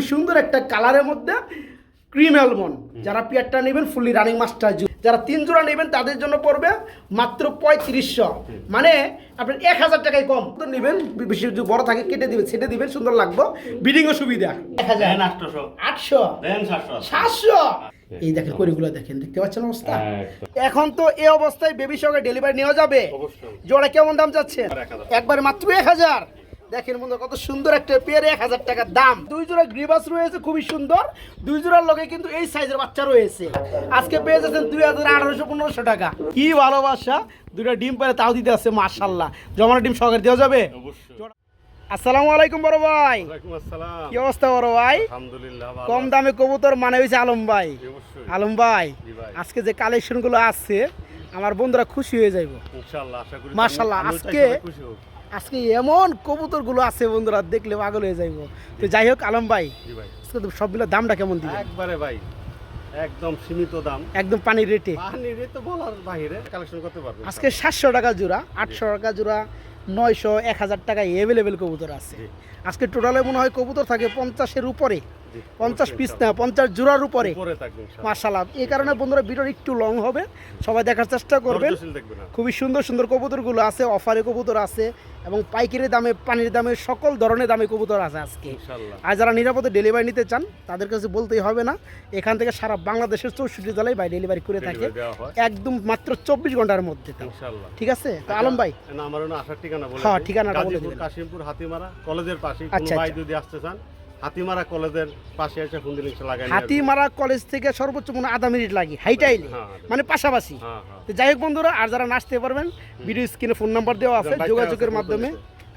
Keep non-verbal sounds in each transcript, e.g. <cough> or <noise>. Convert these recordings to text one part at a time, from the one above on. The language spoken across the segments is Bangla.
খুবই সুন্দর একটা কালারের মধ্যে ক্রিম অ্যালমন্ড। যারা পিয়ারটা নেবেন ফুলি রানিং মাস্টার জু যারা তিন জোড়া নেবেন তাদের জন্য পড়বে মাত্র পঁয়ত্রিশশো। মানে আপনার এক হাজার টাকায় কম। তো নেবেন বেশি যদি বড় থাকে কেটে দিবেন ছেটে দিবেন সুন্দর লাগবে। বিডিংও সুবিধা। এক হাজার। আটশো। সাতশো। সাতশো? এই দেখেন করিগুলো দেখেন দেখতে পাচ্ছেন অবস্থা? এখন তো এই অবস্থায় বেবি সঙ্গে ডেলিভারি নেওয়া যাবে। জোড়া কেমন দাম যাচ্ছে। একবারে মাত্র এক হাজার। দেখেন বন্ধু কত সুন্দর একটা পেয়ারে এক হাজার টাকার দাম। দুই জোড়া গ্রিবাস রয়েছে খুবই সুন্দর। দুই জোড়ার লগে কিন্তু এই সাইজের বাচ্চা রয়েছে। আজকে পেয়ে যাচ্ছেন দুই হাজার আঠারোশো পনেরোশো টাকা। কি ভালোবাসা। দুইটা ডিম পেরে তাও দিতে আছে মার্শাল্লাহ জমানো ডিম সহকারে দেওয়া যাবে? আসসালামু আলাইকুম বড় ভাই। কি অবস্থা বড় ভাই? কম দামে কবুতর মানে হয়েছে আলম ভাই। আলম ভাই আজকে যে কালেকশনগুলো আছে আমার বন্ধুরা খুশি হয়ে যাইব। চাই আজকে-। আজকে এমন কবুতরগুলো আছে বন্ধুরা দেখলে পাগল হয়ে যাইব। তো যাই হোক আলম ভাই আজকে সবগুলো দামটা কেমন দিবে একবারে ভাই একদম সীমিত দাম। একদম পানির রেটে। বাহানির তো বলার বাইরে কালেকশন করতে পারবে আজকে সাতশো টাকা জোড়া আটশো টাকা জোড়া নয়শো এক হাজার টাকা অ্যাভেলেবেল কবুতর আছে। আজকে টোটালে মনে হয় কবুতর থাকে পঞ্চাশের উপরে। জি, পঞ্চাশ পিস না পঞ্চাশ জোড়ার উপরে। উপরে থাকবে ইনশাআল্লাহ। এই কারণে বন্ধুরা ভিডিও একটু লং হবে। সবাই দেখার চেষ্টা করবেন। খুবই সুন্দর সুন্দর কবুতরগুলো আছে অফারে কবুতর আছে। এবং পাইকারি দামে পানির দামে সকল ধরনের দামে কবুতর আছে আজকে। আর যারা নিরাপদে ডেলিভারি নিতে চান তাদের কাছে বলতেই হবে না এখান থেকে সারা বাংলাদেশের চৌষট্টি জেলায় ভাই ডেলিভারি করে থাকে। একদম মাত্র চব্বিশ ঘণ্টার মধ্যে ঠিক আছে? তো আলম ভাই। আমার আসার ঠিকানা হ্যাঁ, ঠিকানাটা বলে কাশিমপুর হাতিমারা কলেজের পাশে আচ্ছা, ভাই আচ্ছা। যদি আসতে চান হাতিমারা কলেজের পাশে এসে হুন্দি লিংস লাগাই হাতিমারা কলেজ থেকে সর্বোচ্চ মনে আধা মিনিট লাগে হাইটাইলে হ্যাঁ, মানে পাশাপাশি। হ্যাঁ হ্যাঁ। তো যাই হোক বন্ধুরা আর যারা নাচতে পারবেন ভিডিও স্ক্রিনে ফোন নাম্বার দেওয়া আছে যোগাযোগের মাধ্যমে।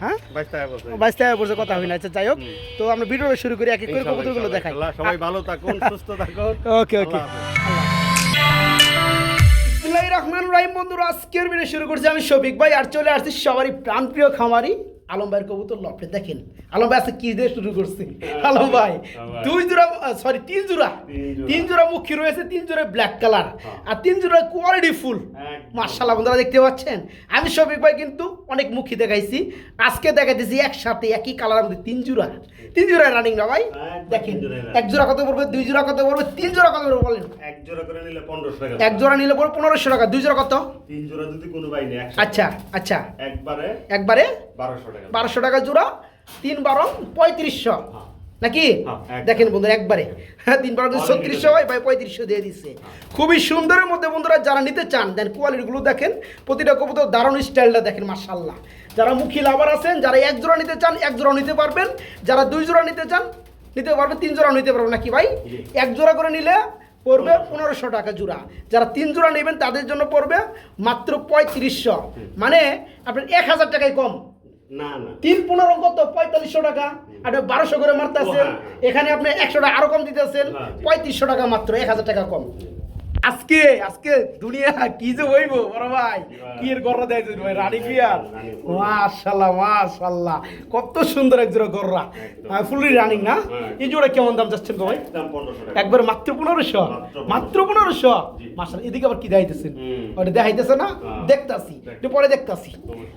হ্যাঁ? বাইশ টাকা। বাইশ কথা হয় না। আচ্ছা যাই হোক। তো আমরা ভিডিওটা শুরু করি এক এক করে কবুতরগুলো দেখাই। সবাই ভালো থাকুন সুস্থ থাকুন। ওকে ওকে। রহমান রহিম বন্ধুরা আজকের ভিডিও শুরু করছি আমি শফিক ভাই আর চলে আসছি সবারই প্রাণপ্রিয় খামারি আলম ভাইয়ের কবুতর লফটে দেখেন। আলম ভাই আজকে কি দিয়ে শুরু করছি? আলম ভাই হ্যাঁ, দুই জোড়া সরি তিন জোড়া। তিন জোড়া। মুখী রয়েছে তিন জোড়া ব্ল্যাক কালার হ্যাঁ। আর তিন জোড়া কোয়ালিটি ফুল। মার্শাল্লাহ বন্ধুরা দেখতে পাচ্ছেন? আমি শফিক ভাই কিন্তু অনেক মুখী দেখাইছি। আজকে দেখাইতেছি একসাথে একই কালারের মধ্যে তিন জোড়া। তিন জোড়া রানিং না ভাই? দেখেন জোড়াই running। এক জোড়া কত পড়বে দুই জোড়া কত পড়বে তিন জোড়া কত পড়বে বলেন? এক জোড়া করে নিলে পনেরোশো টাকা এক জোড়া নিলে পড়বে পনেরোশো টাকা দুই জোড়া কত? তিন জোড়া যদি কোনো ভাই নেই আচ্ছা আচ্ছা। একবারে একবারে বারোশো বারোশো টাকা জোড়া তিন বারো পঁয়ত্রিশশো। হ্যাঁ। নাকি? হ্যাঁ, দেখেন বন্ধুরা একবারে। হ্যাঁ। তিন বারো ছত্রিশশো হয় ভাই পঁয়ত্রিশশো দিয়ে দিচ্ছে খুবই সুন্দরের মধ্যে বন্ধুরা যারা নিতে চান দেন কোয়ালিটিগুলো দেখেন প্রতিটা কবুতর দারুণ স্টাইলটা দেখেন মার্শাল্লাহ যারা মুখী লাভার আছেন যারা এক জোড়া নিতে চান এক জোড়া নিতে পারবেন। যারা দুই জোড়া নিতে চান নিতে পারবেন তিন জোড়া নিতে পারবেন নাকি ভাই? এক জোড়া করে নিলে পড়বে পনেরোশো টাকা জোড়া। যারা তিন জোড়া নেবেন তাদের জন্য পড়বে মাত্র পঁয়ত্রিশশো। মানে আপনার এক হাজার টাকায় কম। তিন পনেরো কত পঁয়তাল্লিশশো টাকা আর বারোশো করে মারতেছেন হ্যাঁ। এখানে আপনি একশো টাকা আরও কম দিতেছেন হ্যাঁ, পঁয়ত্রিশশো টাকা মাত্র এক হাজার টাকা কম। আজকে আজকে দুনিয়া কি যে হইব বড় ভাই? কি এর গররা দেয় ভাই রানী বিয়ার রানী। মাশাল্লাহ মাশাল্লাহ। কত সুন্দর এক জোড়া গররা। একদম। ফুললি রানিং না? হ্যাঁ। এই জোড়া কেমন দাম যাচ্ছেন গো ভাই? একবার মাত্র পনেরোশো? মাত্র পনেরোশো। মাসাল এদিকে আবার কি দেখাইতেছেন? ওটা দেখাইতেছে না? হ্যাঁ। দেখতাছি। একটু পরে দেখতাছি।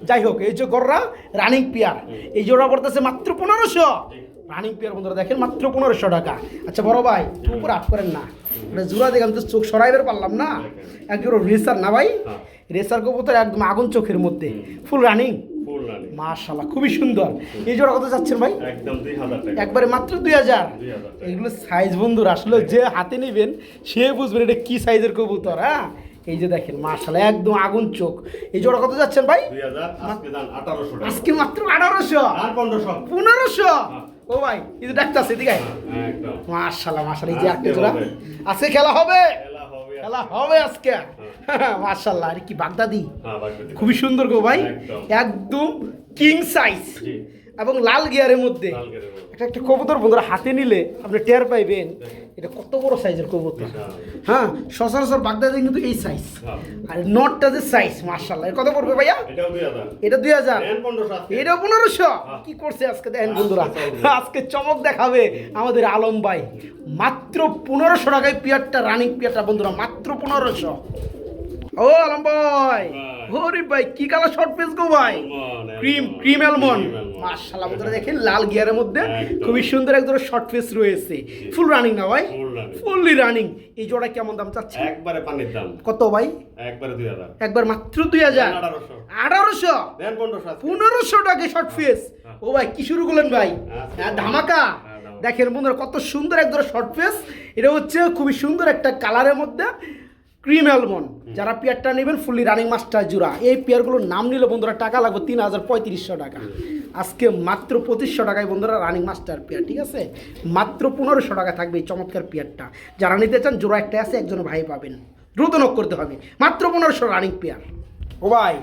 যাই হোক এই যে গররা রানিং পিয়ার। এই জোড়া পড়তেছে মাত্র পনেরোশো। রানিং পিয়ার বন্ধুরা দেখেন মাত্র পনেরোশো টাকা। আচ্ছা বড় ভাই উপরে আপ করেন না। জোড়া দেখে আমি তো চোখ সরাইবার পারলাম না। একজন রেসার না ভাই? হ্যাঁ। রেসার কবুতর একদম আগুন চোখের মধ্যে। Full running? মাশাল্লাহ খুবই সুন্দর। এই জোড়া কত যাচ্ছেন ভাই? একদম একবারে মাত্র দুই হাজার। দুই এগুলো সাইজ বন্ধুর আসলে যে হাতে নেবেন সে বুঝবেন এটা কি সাইজের কবুতর হ্যাঁ? এই যে দেখেন মার্শাল একদম আগুন চোখ। এই জোড়া কত যাচ্ছেন ভাই? আজকে মাত্র আঠারোশো। পনেরোশো। পনেরোশো? হ্যাঁ। ও ভাই এই যে ডাক্তার এদিকে আয়। একদম। মার্শাল্লাহ মার্শাল এই যে একটা জোড়া। আজকে খেলা হবে? খেলা হবে খেলা হবে আজকে? <laughs> মার্শাল্লাহ আরে কি বাগদাদি। হ্যাঁ খুবই সুন্দর গো ভাই। একদম। কিং সাইজ এবং লাল গিয়ারের মধ্যে বলো। একটা কবুতর বন্ধুরা হাতে নিলে আপনি টের পাইবেন এটা কত বড় সাইজের কবুতর। হ্যাঁ সচরাচর বাগদাদে কিন্তু এই সাইজ হ্যাঁ। আর নটটা যে সাইজ মার্শাল্লাহ কত পড়বে ভাইয়া? এটা দুই হাজার। এটা পনেরোশো হ্যাঁ। কি করছে আজকে দেখেন বন্ধুরা। আজকে চমক। আজকে চমক দেখাবে আমাদের আলম ভাই। মাত্র পনেরোশো টাকায় পিয়ারটা রানিং পিয়ারটা বন্ধুরা মাত্র পনেরোশো। ও আলম ভাই। ওরে ভাই কি কালার শর্ট পিস গো ভাই? ক্রিম ক্রিম অ্যালমন্ড মাশাআল্লাহ বন্ধুরা দেখেন লাল গিয়ারের মধ্যে খুবই সুন্দর একদম শর্ট পিস রয়েছে। ফুল রানিং না ভাই? ফুললি রানিং এই জোড়া কেমন দাম চাচ্ছে একবারে পানির দাম। কত ভাই? একবারে দুই হাজার। একবার মাত্র দুই হাজার। আঠারোশো আঠারোশো? দেন পনেরোশো আজকে। পনেরোশো টাকা শর্ট ফেস হ্যাঁ। ও ভাই কি শুরু করলেন ভাই? হ্যাঁ, ধামাকা। হ্যাঁ, ধামাকা। দেখেন বন্ধুরা কত সুন্দর একদম শর্ট ফেস এটা হচ্ছে খুবই সুন্দর একটা কালারের মধ্যে। Cream almond. যারা পেয়ারটা নেবেন ফুললি রানিং মাস্টার জুড়া এই পেয়ারগুলোর নাম নিলে বন্ধুরা টাকা লাগবে তিন হাজার পঁয়ত্রিশশো টাকা। আজকে মাত্র পঁচিশশো টাকায় বন্ধুরা রানিং মাস্টার পেয়ার ঠিক আছে? মাত্র পনেরোশো টাকা থাকবে এই চমৎকার পেয়ারটা। যারা নিতে চান জোড়া একটা আছে একজন ভাই পাবেন। দ্রুত নক করতে হবে। মাত্র পনেরোশো রানিং পেয়ার। ও ভাই?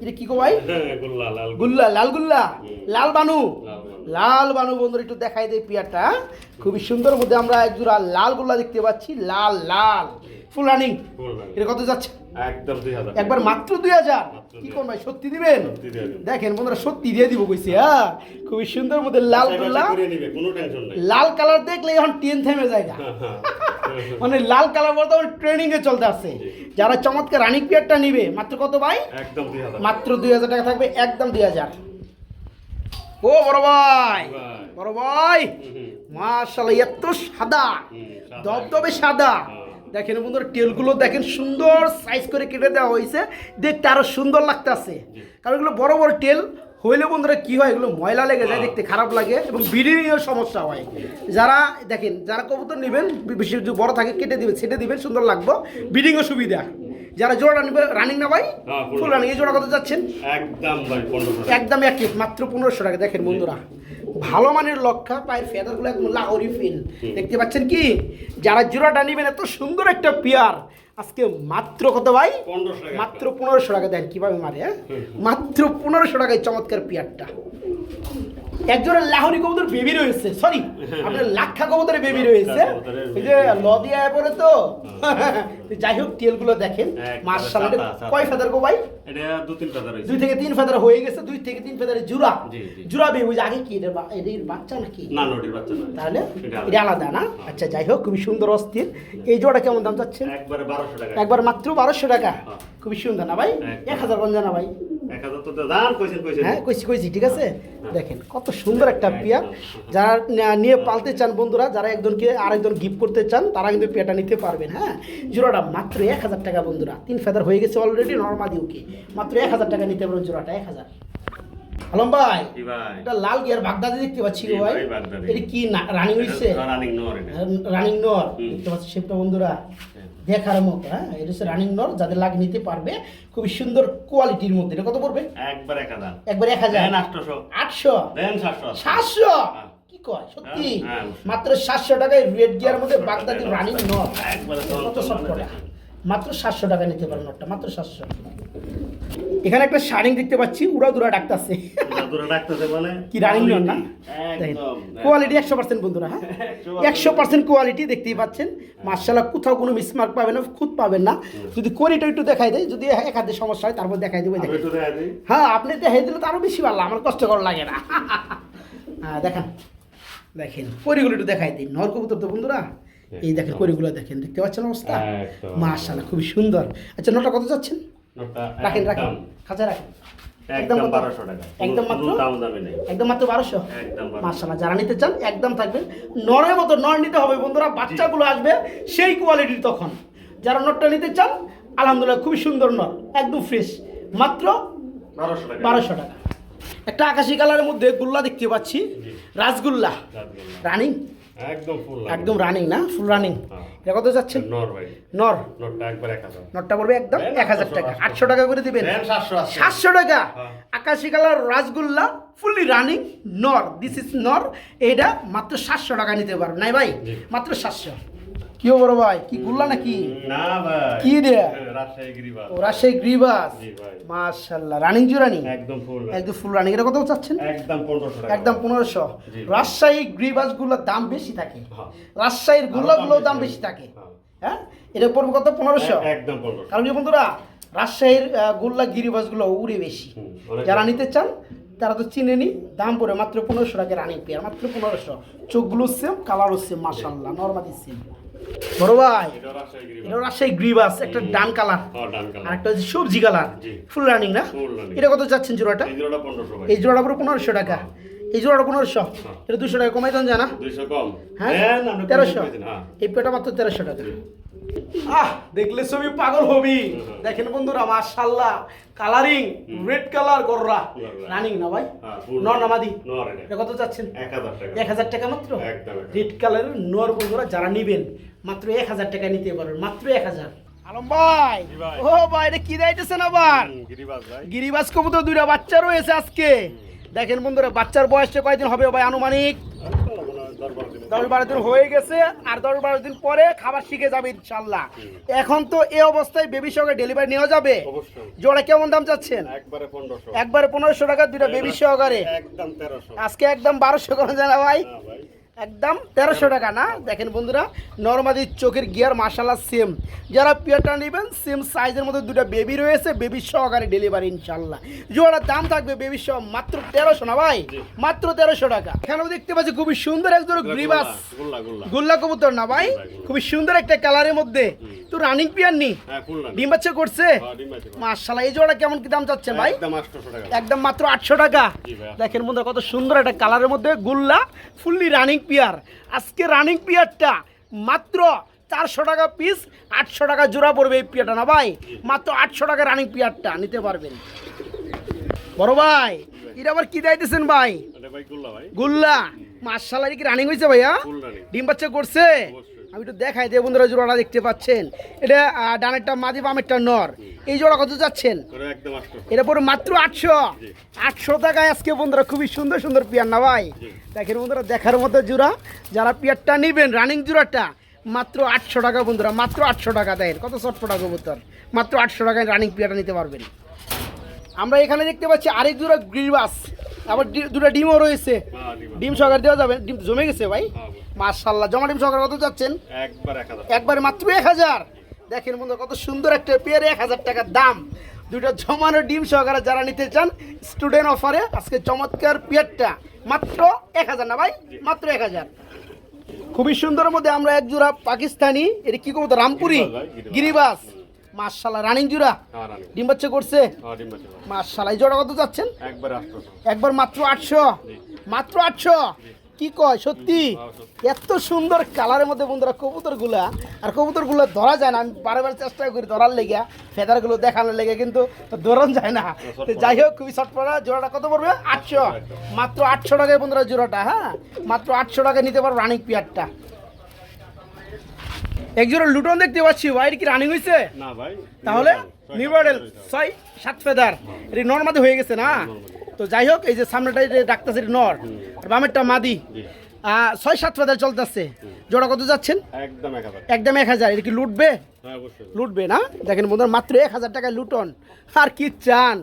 এটা কি গো ভাই? হ্যাঁ, <laughs> লাল গুল্লা। লাল গুল্লা? লাল বানু? লাল বানু। বন্ধুরা একটু দেখাই দেয় পেয়ারটা খুবই সুন্দর মধ্যে আমরা এক জোড়া লাল গুল্লা দেখতে পাচ্ছি লাল লাল। ফুল রানিং এটা কত যাচ্ছে? একদম দুই হাজার। একবার মাত্র দুই হাজার। কি কোন ভাই সত্যি দিবেন। দেখেন বন্ধুরা সত্যি দিয়ে দিব কইছি হ্যাঁ? খুবই সুন্দর মধ্যে লাল বাসায় গুল্লা বাসায় করে নিবে, কোনো টেনশন নাই। লাল কালার দেখলে এখন টেন থেমে জায়গা হ্যাঁ, হ্যাঁ। <laughs> মানে লাল কালার বলতে ট্রেনিং এ চলতে আছে। যারা চমৎকার রানিং পিয়ারটা নিবে মাত্র কত ভাই? একদম মাত্র দুই হাজার টাকা থাকবে একদম দুই হাজার। ও বড় ভাই। বড় ভাই। মাশাল্লাহ এত সাদা। দবদবে সাদা। দেখেন বন্ধুরা টেলগুলো দেখেন সুন্দর সাইজ করে কেটে দেওয়া হয়েছে। দেখতে আরও সুন্দর লাগতেছে। কারণ এগুলো বড় বড় টেল হইলে বন্ধুরা কি হয় এগুলো ময়লা লেগে যায় দেখতে খারাপ লাগে এবং ব্রিডিংয়ের সমস্যা হয়। যারা দেখেন যারা কবুতর নেবেন বেশি যদি বড় থাকে কেটে দিবেন ছেটে দিবেন সুন্দর লাগবে। ব্রিডিংও সুবিধা। যারা জোড়া নিবে রানিং না ভাই? হ্যাঁ, ফুল রানিং এই জোড়া কত যাচ্ছেন? একদম একদম এক মাত্র পনেরোশো টাকা। দেখেন বন্ধুরা। ভালো মানের লক্ষা পায়ের ফেদারগুলো একদম লাহরি ফিল। দেখতে পাচ্ছেন কি? যারা জোড়াটা নেবেন এত সুন্দর একটা পেয়ার। আজকে মাত্র কত ভাই? মাত্র পনেরোশো টাকা দেন কীভাবে মারে হ্যাঁ? মাত্র পনেরোশো টাকায় চমৎকার পেয়ারটা। একজনের লাহরি কবুতর বেবি রয়েছে সরি আপনার লাক্ষা কবুতরের বেবি রয়েছে। এই যে পরে তো। যাই হোক তেলগুলো দেখেন। মার্শাল সাদা, সাদা। কয় ফেদার গো ভাই। দুই থেকে তিন ফেদার হয়ে গেছে দুই থেকে তিন ফেদারে জুড়া জি, জি। জুড়া বেবি আগে কি এটা বাচ্চা নাকি? না নটির বাচ্চা নয়। তাহলে এটা আলাদা। না? আচ্ছা যাই হোক খুবই সুন্দর অস্থির। এই জোড়া কেমন দাম চাচ্ছে একবারে বারোশো টাকা। একবার মাত্র বারোশো টাকা। হ্যাঁ। খুবই সুন্দর না ভাই। এক হাজার না ভাই? হ্যাঁ কইছি কইছি ঠিক আছে? দেখেন কত সুন্দর একটা পেয়ার যারা নিয়ে পালতে চান বন্ধুরা যারা একজনকে আরেকজন গিফট করতে চান তারা কিন্তু পেয়াটা নিতে পারবেন হ্যাঁ? জোড়াটা মাত্র এক হাজার টাকা বন্ধুরা। তিন ফেদার হয়ে গেছে অলরেডি নর্মাদি ওকে মাত্র এক হাজার টাকা নিতে পারবেন জোড়াটা এক হাজার। আলম ভাই এটা লাল গিয়ার বাগদাদি দেখতে পাচ্ছি ভাই। এটা কি রানিং হইছে? রানিং নর এটা। রানিং নর। দেখতে পাচ্ছি সেটা বন্ধুরা। দেখার মতো হ্যাঁ? এটা হচ্ছে রানিং নর যাদের লাগ নিতে পারবে খুবই সুন্দর কোয়ালিটির মধ্যে। এটা কত পড়বে? একবার এক হাজার। একবার এক হাজার? দেন আটশোশো আটশো? সাতশো। হ্যাঁ। কি কয় সত্যি? হ্যাঁ, হ্যাঁ। মাত্র সাতশো টাকায় রেড গিয়ার মধ্যে বাগদাদি রানিং নর। কত করে মাত্র সাতশো টাকা নিতে পারেন নটটা মাত্র সাতশো। এখানে একটা শাড়িং দেখতে পাচ্ছি উড়া দুরা ডাকতেছে কি রানিং নর না? কোয়ালিটি একশো পার্সেন্ট বন্ধুরা হ্যাঁ? একশো পার্সেন্ট কোয়ালিটি দেখতেই পাচ্ছেন। মার্শাল্লাহ কোথাও কোনো মিসমার্ক পাবেন না খুদ পাবেন না। যদি কোয়ালিটি একটু দেখাই দেয় যদি এক হাতে সমস্যা হয় তারপর দেখাই দেবো হ্যাঁ আপনি দেখাই দিলে তো আরও বেশি ভালো আমার কষ্ট করা লাগে না। হ্যাঁ দেখেন দেখেন করিগুলো একটু দেখাই দিন। নর কবুতর তো বন্ধুরা এই দেখেন করিগুলো দেখেন দেখতে পাচ্ছেন অবস্থা। মার্শাল্লাহ খুবই সুন্দর। আচ্ছা নটা কত যাচ্ছেন? রাখেন রাখেন খাঁচা রাখেন। একদম বারোশো টাকা। একদম মাত্র দাম দামি নেই। একদম মাত্র বারোশো? একদম। মার্শাল্লাহ যারা নিতে চান একদম থাকবেন। নরের মতো নর নিতে হবে বন্ধুরা বাচ্চাগুলো আসবে সেই কোয়ালিটির তখন। যারা নটটা নিতে চান আলহামদুলিল্লাহ খুবই সুন্দর নর একদম ফ্রেশ মাত্র বারোশো টাকা। বারোশো টাকা। একটা আকাশি কালারের মধ্যে গুল্লা দেখতে পাচ্ছি। রাসগুল্লা। রানিং। একদম ফুল একদম রানিং না? ফুল রানিং হ্যাঁ। এটা কত যাচ্ছেন? নর ভাই। নর। নরটা একবার 1000 নরটা পড়বে একদম দেন, এক হাজার আটশো, টাকা। আটশো। আটশো টাকা করে দিবেন। দেন সাতশো আছে সাতশো টাকা। আকাশী আকাশি কালার রাসগুল্লা ফুললি রানিং নর। দিস ইজ নর। এটা মাত্র সাতশো টাকা নিতে পারবেন। নাই ভাই? মাত্র সাতশো। কি বড় ভাই? কি গুল্লা নাকি? না ভাই। কি রে? রাজশাহী গিরিবাস। ও রাজশাহী গ্রিবাস? জি ভাই। মাশাল্লাহ। রানিং জুরানি একদম ফুল একদম ফুল রানিং। এটা কত চাচ্ছেন? একদম পনেরোশো টাকা। একদম পনেরোশো। জি। রাজশাহী গ্রিবাসগুলোর দাম বেশি থাকে। হ্যাঁ। রাজশাহীর গুল্লাগুলোর দাম বেশি থাকে। হ্যাঁ। হ্যাঁ? এটা পড়বে কত? পনেরোশো? এক- একদম পনেরোশো। কারণ বন্ধুরা রাজশাহীর গোল্লা গিরিবাসগুলো উড়ে বেশি। যারা নিতে চান তারা তো চিনে নি দাম পড়ে মাত্র পনেরোশো টাকা রানিং পেয়ার মাত্র পনেরোশো। চোখগুলো সেম কালারও সেম মাসাল্লাহ নর্মালি সেম বড় ভাই এটা রাজশাহী গিরিবাস। একটা ডান কালার। হ্যাঁ আর একটা হচ্ছে সবজি কালার। ফুল রানিং না? এটা কত যাচ্ছেন জোড়াটা? এই জোড়াটা পুরো পনেরোশো টাকা। এই জোড়াটা পনেরোশো। হ্যাঁ। এটা দুশো টাকা কমাই দেন জানা? হ্যাঁ? তেরোশো। হ্যাঁ। এই পেটা মাত্র তেরোশো টাকা। আহ দেখলে ছবি পাগল হবি। দেখেন বন্ধুরা মাশাল্লাহ কালারিং রেড কালার গররা। রানিং না ভাই? হ্যাঁ, নর নামাদি কত চাচ্ছেন? এক হাজার টাকা। মাত্র। রেড কালারের নর বন্ধুরা যারা নিবেন মাত্র এক হাজার টাকা নিতে পারবেন মাত্র এক হাজার। আলম ভাই। ও ভাই এটা কি দাইতেছেন আবার? হুম, গিরিবাস কবুতর দুইটা বাচ্চা রয়েছে আজকে। দেখেন বন্ধুরা বাচ্চার বয়সটা কয়দিন হবে ভাই আনুমানিক? দশ বারো দিন হয়ে গেছে আর দশ বারো দিন পরে খাবার শিখে যাবে ইনশাল্লাহ। এখন তো এই অবস্থায় বেবি সহকারে ডেলিভারি নেওয়া যাবে। অবশ্যই। জোড়া কেমন দাম চাচ্ছেন? একবারে পনেরোশো। টাকা দুইটা বেবি সহকারে আজকে একদম বারোশো করে জানা হ্যাঁ ভাই। একদম তেরোশো টাকা না? দেখেন বন্ধুরা নর্মালি চোখের গিয়ার মাসাল্লাহ সেম যারা পিয়ারটা নেবেন সেম সাইজের মধ্যে দুটো বেবি রয়েছে বেবি সহকারে ডেলিভারি ইনশাল্লাহ জোড়ার দাম থাকবে বেবি সহ মাত্র তেরোশো না ভাই? মাত্র তেরোশো টাকা। এখানেও দেখতে পাচ্ছি খুবই সুন্দর একজন গ্রিবাস গুল্লা কবুতর না ভাই? খুবই সুন্দর একটা কালারের মধ্যে। তো রানিং পিয়ার নি? হ্যাঁ ডিম বাচ্চা করছে? হ্যাঁ। মাশাল্লাহ এই জোড়া কেমন কি দাম চাচ্ছেন ভাই? একদম মাত্র আটশো টাকা। দেখেন বন্ধুরা কত সুন্দর একটা কালারের মধ্যে গুল্লা ফুললি রানিং পিয়ার। আজকে রানিং পিয়ারটা মাত্র চারশো টাকা পিস আটশো টাকা জোড়া পড়বে এই পিয়ারটা না ভাই? মাত্র আটশো টাকা রানিং পিয়ারটা নিতে পারবেন। বড় ভাই এটা আবার কি দিতেছেন ভাই? গুল্লা মার্শাল কি রানিং হয়েছে ভাইয়া? ডিম বাচ্চা করছে। আমি একটু দেখাই দেব বন্ধুরা জোড়াটা দেখতে পাচ্ছেন। এটা ডানেরটা মাদি বামেরটা নর। এই জোড়া কত যাচ্ছেন এটা পরে মাত্র আটশো। আটশো টাকায় আজকে বন্ধুরা খুবই সুন্দর সুন্দর পিয়ার না ভাই? দেখেন বন্ধুরা দেখার মতো জোড়া। যারা পিয়ারটা নেবেন রানিং জোড়াটা মাত্র আটশো টাকা বন্ধুরা মাত্র আটশো টাকা দেয় কত চটপটা কবুতর। মাত্র আটশো টাকায় রানিং পিয়ারটা নিতে পারবেন। আমরা এখানে দেখতে পাচ্ছি আরেক জোড়া গ্রিবাস আবার দুটো ডিমও রয়েছে। হ্যাঁ ডিম সহকারে দেওয়া যাবে। ডিম জমে গেছে ভাই? হ্যাঁ, মার্শাল্লাহ জমা ডিম সহকারে কত যাচ্ছেন একবার মাত্র এক হাজার? দেখেন বন্ধু কত সুন্দর একটা পেয়ার এক হাজার টাকার দাম। দুটো জমানো ডিম সহকারে যারা নিতে চান স্টুডেন্ট অফারে আজকে চমৎকার পেয়ারটা। মাত্র এক হাজার না ভাই? মাত্র এক হাজার। খুবই সুন্দরের মধ্যে আমরা এক জোড়া পাকিস্তানি এটা কি করব রামপুরি? গিরিবাস মার্শাল্লাহ রানিং জোড়া। হ্যাঁ ডিম বাচ্চা করছে? হ্যাঁ মার্শাল্লাহ এই জোড়া কত যাচ্ছেন একবার মাত্র আটশো। মাত্র আটশো। কি কয়? সত্যি? হ্যাঁ, এত সুন্দর কালারের মধ্যে বন্ধুরা কবুতরগুলা আর কবুতরগুলো ধরা যায় না আমি বারবার চেষ্টা করি ধরার লেগে ফেদারগুলো দেখানোর লেগে কিন্তু ধরন যায় না। তো যাই হোক খুবই চটপটা জোড়াটা কত পড়বে? আটশো। মাত্র আটশো টাকায় বন্ধুরা জোড়াটা হ্যাঁ? মাত্র আটশো টাকায় নিতে পারব রানিং পিয়ারটা এক জোড়া লুটন দেখতে পাচ্ছি ভাই কি রানিং হয়েছে না ভাই তাহলে নিউ মডেল ছয় সাত ফেদার। এটি নর হয়ে গেছে না? তো যাই হোক এই যে সামনেটা ডাক্তার নর আর বামেরটা মাদি। ছয় সাত ফেদার চলতেছে। জোড়া কত যাচ্ছেন? একদম এক হাজার। হাজার। এটা কি লুটবে? হ্যাঁ লুটবে। না? দেখেন বন্ধুরা মাত্র এক হাজার টাকায় লুটন। আর কি চান?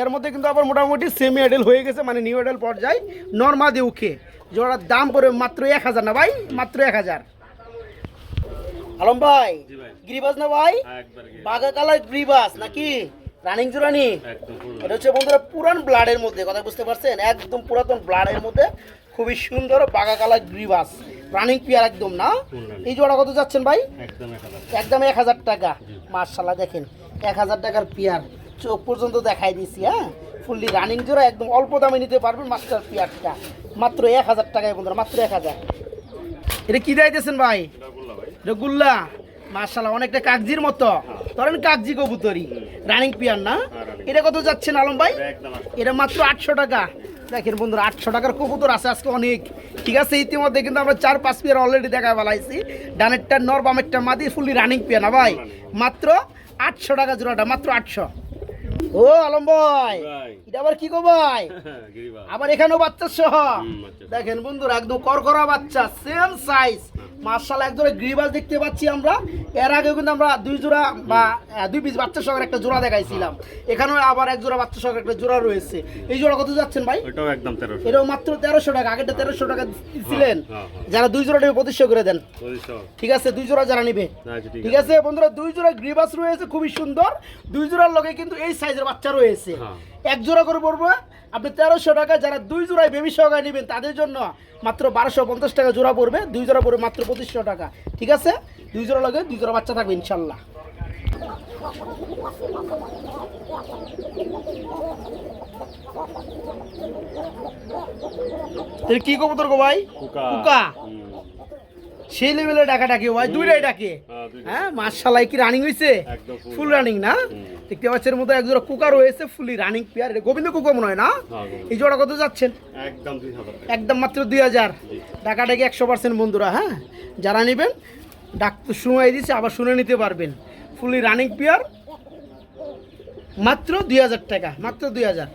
এর মধ্যে কিন্তু আবার মোটামুটি সেমি এডেল হয়ে গেছে মানে নিউ এডেল পর্যায়ে। নর্মাদি উখে জোড়ার দাম পড়বে মাত্র এক হাজার না ভাই? মাত্র এক হাজার। আলম ভাই। গিরিবাজ না ভাই? বাঘা কালার গ্রিবাস নাকি? রানিং জোরানি এটা হচ্ছে বন্ধুরা পুরান ব্লাডের মধ্যে কথা বুঝতে পারছেন? একদম পুরাতন ব্লাডের মধ্যে খুবই সুন্দর বাঘা কালার গ্রিবাস। রানিং পিয়ার একদম না? এই জোড়া কত যাচ্ছেন ভাই? একদম এক হাজার টাকা। মার্শাল্লাহ দেখেন। এক হাজার টাকার পিয়ার। চোখ পর্যন্ত দেখাই দিছি হ্যাঁ? ফুললি রানিং জোড়া একদম অল্প দামে নিতে পারবেন মাস্টার পিয়ারটা। মাত্র এক হাজার টাকায় বন্ধুরা মাত্র এক হাজার। এটা কি দিতেছেন ভাই? এটা গুল্লা ভাই। রগুল্লা মার্শাল্লাহ অনেকটা কাগজির মতো। ধরেন কাগজি কবুতরি রানিং পিয়ার না? এটা কত যাচ্ছেন আলম ভাই? এটা মাত্র আটশো টাকা। দেখেন বন্ধুরা আটশো টাকার কবুতর আছে আজকে অনেক। ঠিক আছে ইতিমধ্যে কিন্তু আমরা চার পাঁচ পিয়ার অলরেডি দেখা বেলাইছি ডানেরটা নর বামেরটা মাদি ফুললি রানিং পিয়া না ভাই? মাত্র আটশো টাকা জোড়াটা মাত্র আটশো। ও আলম ভাই। এটা আবার কি গো ভাই? <laughs> আবার এখানেও বাচ্চা সহ। দেখেন বন্ধুরা একদম করকরা বাচ্চা সেম সাইজ মার্শাল এক জোড়া গ্রিবাস দেখতে পাচ্ছি আমরা। এর আগে কিন্তু আমরা দুই জোড়া বা দুই পিস বাচ্চা সহ একটা জোড়া দেখাইছিলাম। এখানেও আবার এক জোড়া বাচ্চা সহ একটা জোড়া রয়েছে। এই জোড়া কত যাচ্ছেন ভাই? ওইটাও একদম তেরোশো। এটাও মাত্র তেরোশো টাকা আগেটা তেরোশো টাকা দিছিলেন। হ্যাঁ, হ্যাঁ। যারা দুই জোড়া নেবে পঁচিশশো করে দেন। ঠিক আছে দুই জোড়া যারা নিবে। আচ্ছা ঠিক আছে বন্ধুরা দুই জোড়া গ্রিবাস রয়েছে খুবই সুন্দর। দুই জোড়ার লগে কিন্তু এই সাইজের বাচ্চা রয়েছে। হ্যাঁ। এক জোড়া করে পড়ব আপনি তেরোশো টাকা যারা দুই জোড়ায় বেবি সহকারে নেবেন তাদের জন্য মাত্র বারোশো পঞ্চাশ টাকা জোড়া পড়বে দুই জোড়া পড়বে মাত্র পঁচিশশো টাকা। ঠিক আছে? দুই জোড়া লাগে দুই জোড়া বাচ্চা থাকবে ইনশাল্লাহ। কি কবুতর গো ভাই? কুকা। সেই লেভেলে ডাকা ডাকে ভাই দুইটাই ডাকে। হ্যাঁ, দুইটা। হ্যাঁ কি রানিং হয়েছে ফুল রানিং না। দেখতে পাচ্ছেন মতো এক জোড়া কুকার রয়েছে ফুলি রানিং পেয়ার এটা গোবিন্দ কুকা মনে হয় না? হ্যাঁ, এই জোড়া কত যাচ্ছেন? একদম একদম মাত্র দুই হাজার। ডাকা ডাকি একশো পার্সেন্ট বন্ধুরা হ্যাঁ? যারা নেবেন ডাক তো সময় দিচ্ছে আবার শুনে নিতে পারবেন। ফুলি রানিং পেয়ার মাত্র দুই হাজার টাকা মাত্র দুই হাজার।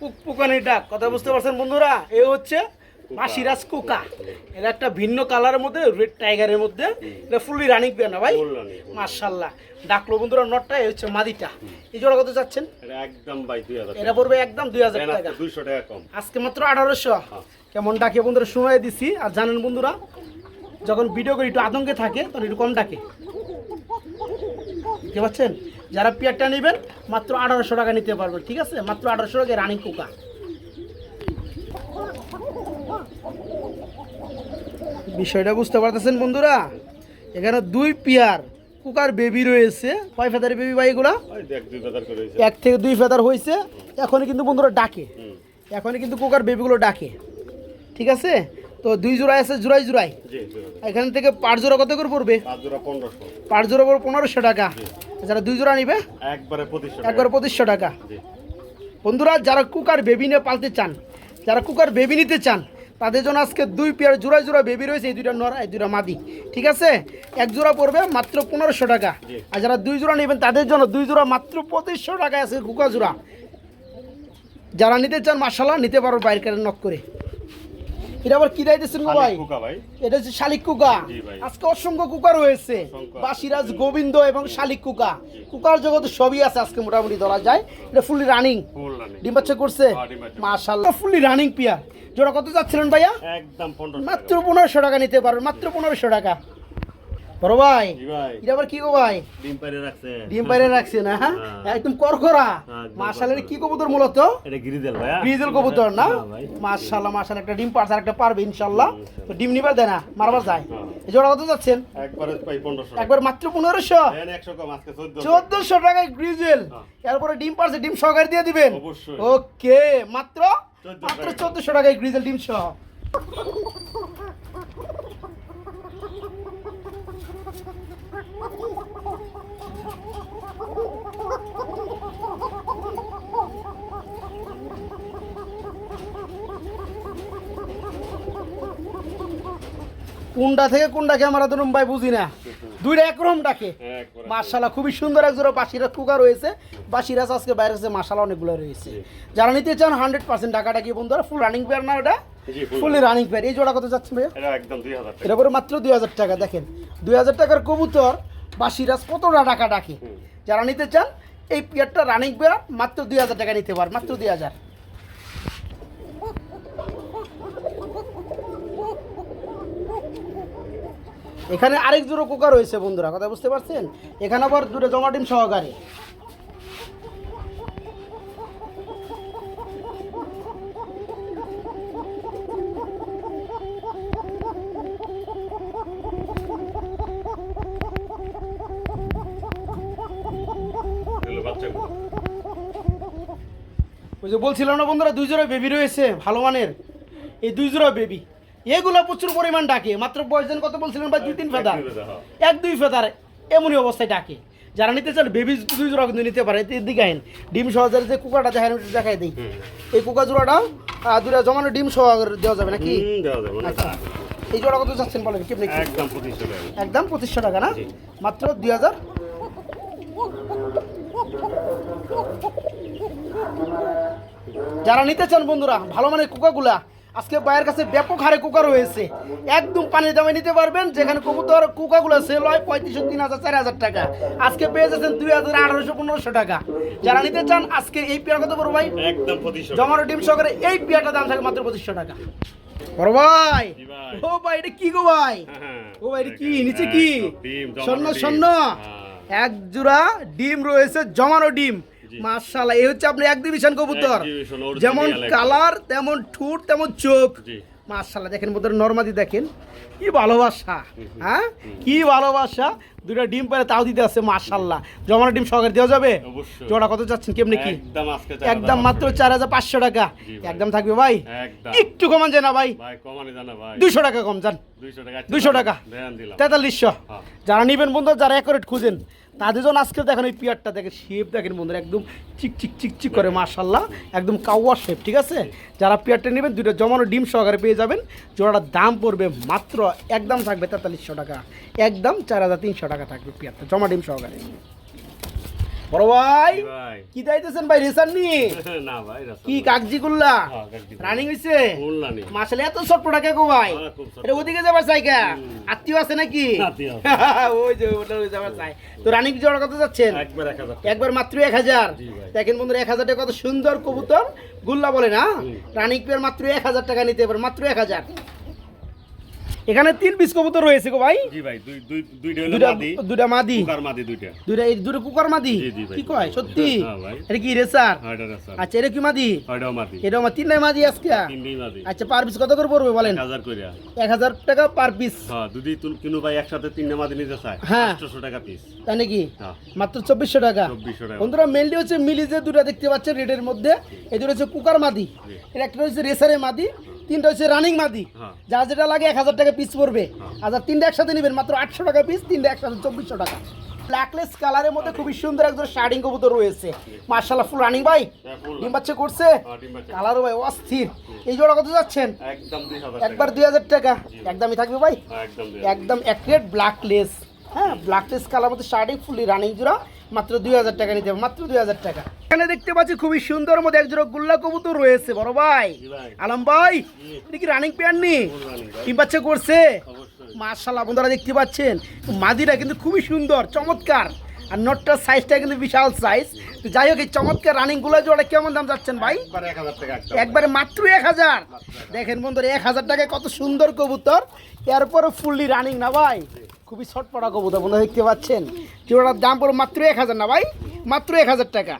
পুকপুকানি ডাক কথা বুঝতে পারছেন বন্ধুরা? এ হচ্ছে মাসিরাজ কুকা। এটা একটা ভিন্ন কালারের মধ্যে রেড টাইগারের মধ্যে। এটা ফুললি রানিং পেয়ার না ভাই? মার্শাল্লাহ ডাকলো বন্ধুরা নটটা এই হচ্ছে মাদিটা। এই জোড়া কত চাচ্ছেন? একদম বাই দুই হাজার এটা পড়বে একদম দুই হাজার টাকা। দুইশো টাকা কম। আজকে মাত্র আঠারোশো। কেমন ডাকে বন্ধুরা সময় দিছি। আর জানেন বন্ধুরা যখন ভিডিও করি একটু আতঙ্কে থাকে তখন একটু কম ডাকে। বুঝতে পারছেন যারা পেয়ারটা নেবেন মাত্র আঠারোশো টাকা নিতে পারবেন ঠিক আছে? মাত্র আঠারোশো টাকা রানিং কুকা। বিষয়টা বুঝতে পারতেছেন বন্ধুরা? এখানে দুই পেয়ার কুকার বেবি রয়েছে। কয় ফেদারের বেবি ভাই এগুলা? এক থেকে দুই ফেদার হয়েছে। এখনই কিন্তু বন্ধুরা ডাকে। এখনই কিন্তু কুকার বেবিগুলো ডাকে। ঠিক আছে? তো দুই জোড়াই আছে জোড়াই জোড়াই এখান থেকে পাঁচ জোড়া কত করে পড়বে? পাঁচ জোড়া জোড়া পনেরোশো টাকা। যারা দুই জোড়া নিবে? একবারে পঁচিশশো একবার পঁচিশশো টাকা। বন্ধুরা যারা কুকার বেবি নিয়ে পালতে চান যারা কুকার বেবি নিতে চান তাদের জন্য আজকে দুই পেয়ার জোড়া জোড়া বেবি রয়েছে এই দুইটা নর এই দুইটা মাদি। ঠিক আছে? এক জোড়া পড়বে মাত্র পনেরোশো টাকা। আর যারা দুই জোড়া নেবেন তাদের জন্য দুই জোড়া মাত্র পঁচিশশো টাকা আছে কুকা জোড়া। যারা নিতে চান মাসাল্লাহ নিতে পারো বাইরে কারে নক করে। এটা আবার কি দিতেছেন ভাই? এটা হচ্ছে শালিক কুকা। আজকে অসংখ্য কুকা রয়েছে। বাসিরাজ গোবিন্দ এবং শালিক কুকা। কুকার জগতে সবই আছে আজকে মোটামুটি ধরা যায়। এটা ফুলি রানিং ফুল ডিম বাচ্চা করছে? হ্যাঁ, ডিম ফুলি রানিং পিয়ার। জোড়া কত যাচ্ছিলেন ভাইয়া? একদম মাত্র পনেরোশো টাকা নিতে পারবেন মাত্র পনেরোশো টাকা। বড় ভাই এটা আবার কি গো ভাই? ডিম পাইরে রাখছে। ডিম বাইরে রাখছে না হ্যাঁ? হ্যাঁ। একদম করকরা। হ্যাঁ, একদম কি কবুতর মূলত? এটা গিরিজেল ভাই গ্রিজেল কবুতর না? হ্যাঁ, ভাই। মাশাল্লাহ মাশাল্লাহ একটা ডিম পারছে আর একটা পারবে ইনশাল্লাহ তো ডিম নিবার দেয় না মারবার যায়। হ্যাঁ। এই জোড়া কত যাচ্ছেন? একবারে পাই পনেরোশো। একবার মাত্র পনেরোশো? দেন একশো কম আজকে চোদ্দ চোদ্দশো টাকায় গ্রিজেল। হ্যাঁ। এরপরে ডিম পারছে ডিম সহকারে দিয়ে দিবেন? অবশ্যই। ওকে মাত্র? মাত্র টাকা। চোদ্দশো টাকায় গ্রিজেল ডিম সহ। কোনটা থেকে কোনটা ক্যামেরা ধরুন ভাই বুঝি না। দুইটা একরকম ডাকে। একবারে মাশাল্লাহ খুবই সুন্দর এক জোড়া বাসিরাজ কুকা রয়েছে। বাসিরাজ আজকে বাইরে আছে মাশাল্লাহ অনেকগুলো রয়েছে। যারা নিতে চান হান্ড্রেড পার্সেন্ট টাকাটা কি বন্ধুরা ফুল রানিং পেয়ার না ওটা ফুলি রানিং পেয়ার এই জোড়া কত যাচ্ছে ভাইয়া? এটা করে মাত্র দুই হাজার টাকা দেখেন। দুই হাজার টাকার কবুতর বাসিরাজ কতটা টাকা ডাকে। যারা নিতে চান, এই পিয়ারটা রানিং পেয়ার মাত্র দুই হাজার টাকা নিতে পার, মাত্র দুই হাজার। এখানে আরেক জোড়ো কোকা রয়েছে বন্ধুরা, কথা বুঝতে পারছেন? এখানে আবার দুটো জমা ডিম সহকারে। ওই যে বলছিলাম না বন্ধুরা দুই জোড়া বেবি রয়েছে ভালো মানের। এই দুই জোড়া বেবি এগুলো প্রচুর পরিমাণ ডাকে। মাত্র বয়সজন কত বলছিলেন ভাই? দুই তিন ফেদার এক দুই ফেদার, হ্যাঁ। এক দুই ফেদার এমনই অবস্থায় ডাকে। যারা নিতে চান বেবি দুই জোড়া কিন্তু নিতে পারে। দিকে আইন। ডিম সহজারে যে কুকাটা দেখায় দেখাই দিই। এই কুকা জোড়াটা দুটা জমানো ডিম সহ দেওয়া যাবে নাকি। আচ্ছা। এই জোড়া কত চাচ্ছেন বলেন কি? একদম পঁচিশশো টাকা। না। মাত্র দুই হাজার। যারা নিতে চান বন্ধুরা ভালো মানের কুকাগুলা আজকে বাইরের কাছে ব্যাপক হারে কুকা রয়েছে। একদম পানির দামে নিতে পারবেন যেখানে কবুতর কুকাগুলো সেল হয় পঁয়ত্রিশশো তিন হাজার চার হাজার টাকা। আজকে পেয়ে যাচ্ছেন দুই হাজার আঠারোশো পনেরোশো টাকা। যারা নিতে চান আজকে এই পেয়ার কত বড় ভাই? একদম জমানো ডিম সহকারে এই পেয়ারটা দাম থাকে মাত্র পঁচিশশো টাকা। বড় ভাই! ও ভাই এটা কি গো ভাই? হ্যাঁ, ও ভাই এটা কি? নিচে কি? স্বর্ণ ডিম। স্বর্ণ। হ্যাঁ। এক জোড়া ডিম রয়েছে জমানো ডিম। মাশাআল্লাহ এই হচ্ছে আপনার এক্সিবিশন কবুতর। যেমন কালার তেমন ঠুট তেমন চোখ। মাশাআল্লাহ দেখেন বোধহয় নর্মাদি দেখেন। কি ভালোবাসা হ্যাঁ? কি ভালোবাসা। দুটা ডিম পেরে তাও দিতে আছে মাশাআল্লাহ। জমানো ডিম সহকারে দেওয়া যাবে? জোড়া কত চাচ্ছেন কেমনি কি? একদম মাত্র চার হাজার পাঁচশো টাকা। একদম থাকবে ভাই? একটু কমান যায় না ভাই? দুশো টাকা কম যান। 200 টাকা 200 টাকা। ধ্যান দিলাম। তেতাল্লিশশো। হ্যাঁ। যারা নিবেন বন্ধু যারা একরেট খুঁজেন। তাদের জন্য আজকে দেখেন ওই পিয়ারটা দেখেন শেপ দেখেন বন্ধুরা, একদম চিক চিক চিক চিক করে মার্শাল্লাহ একদম কাওয়া শেপ ঠিক আছে? যারা পিয়ারটা নেবেন দুটো জমানো ডিম সহকারে পেয়ে যাবেন। জোড়াটার দাম পড়বে মাত্র একদম থাকবে তেতাল্লিশশো টাকা। একদম চার হাজার তিনশো টাকা থাকবে পিয়ারটা, জমা ডিম সহকারে। বড় ভাই কি চাইতেছেন ভাই <laughs> না? ভাই কি কাগজিগুল্লা। রানিং হইছে? মাসালে এত গো ভাই। এটা ওদিকে যাবার চাই কা আত্মীয় আছে নাকি? <laughs> <laughs> ওই যে ওটা ওই যাবার চাই তো রানিং জোড়া কত যাচ্ছেন? একবার মাত্র এক হাজার। দেখেন বন্ধুরা এক হাজার টাকা কত সুন্দর কবুতর। গুল্লা বলে না? রানিং পেয়ার মাত্র এক হাজার টাকা নিতে পারে মাত্র এক হাজার। এখানে তিন পিস কবুতর রয়েছে গো ভাই। জি ভাই দুই দুই দুইটা হলো মাদি। দুটা মাদি। কুকার মাদি দুইটা। দুটা এই দুটো কুকার মাদি। কি কয়? সত্যি? হ্যাঁ এটা কি রেসার? হয়টা রাস্তা আচ্ছা এটা কি মাদি? এটা আমার তিন নাই মাদি আজকে? তিনটেই মাদি। আচ্ছা পার পিস কত করে পড়বে বলেন? এক হাজার করিয়া টাকা পার পিস হ্যাঁ তুমি কিনো ভাই একসাথে তিনটে মাদি নিতে চায় হ্যাঁ। টাকা পিস তাই নাকি? হ্যাঁ। মাত্র চব্বিশশো টাকা। চব্বিশশো টাকা। বন্ধুরা মেনলি হচ্ছে মিলি যে দুটো দেখতে পাচ্ছেন রেডের মধ্যে। এই দুটো হচ্ছে কুকার মাদি। এটা একটা হচ্ছে রেসারের মাদি। তিনটা হচ্ছে রানিং মাদি। হ্যাঁ। যা যেটা লাগে এক হাজার টাকা পিস পড়বে। আচ্ছা তিনটা একসাথে নেবেন মাত্র আটশো টাকা পিস তিনটা একসাথে চব্বিশশো টাকা। ব্ল্যাকলেস কালারের মধ্যে খুবই সুন্দর একজন শার্টিং কবুতর রয়েছে। মার্শাল্লাহ ফুল রানিং ভাই? হ্যাঁ, ডিম বাচ্চা করছে? হ্যাঁ, কালারও ভাই অস্থির। এই জোড়া কত যাচ্ছেন? একবার দুই হাজার টাকা। একদমই থাকবে ভাই? হ্যাঁ, একদম দুই একদম অ্যাকুরেট ব্ল্যাক হ্যাঁ ব্ল্যাকলেস কালার মধ্যে শার্টিং ফুলি রানিং জোড়া। মাত্র দুই হাজার টাকা নিতে হবে মাত্র দুই হাজার টাকা। এখানে দেখতে পাচ্ছি খুবই সুন্দর মধ্যে এক জোড়া গুল্লা কবুতর রয়েছে বড় ভাই। আলম ভাই এটা কি রানিং পেয়ার নি। ডিম বাচ্চা করছে? মার্শাল্লাহ বন্ধুরা দেখতে পাচ্ছেন মাদিরা কিন্তু খুবই সুন্দর চমৎকার। আর নটটার সাইজটা কিন্তু বিশাল সাইজ যাই হোক এই চমৎকার রানিংগুলো জোড়া কেমন দাম যাচ্ছেন ভাই? একবারে মাত্র এক হাজার। দেখেন বন্ধুরা এক হাজার টাকায় কত সুন্দর কবুতর। এরপরে ফুললি রানিং না ভাই? খুবই ছটপটা কবুতর বন্ধুরা দেখতে পাচ্ছেন। জোড়ার দাম পড়ো মাত্র এক হাজার না ভাই? মাত্র এক হাজার টাকা।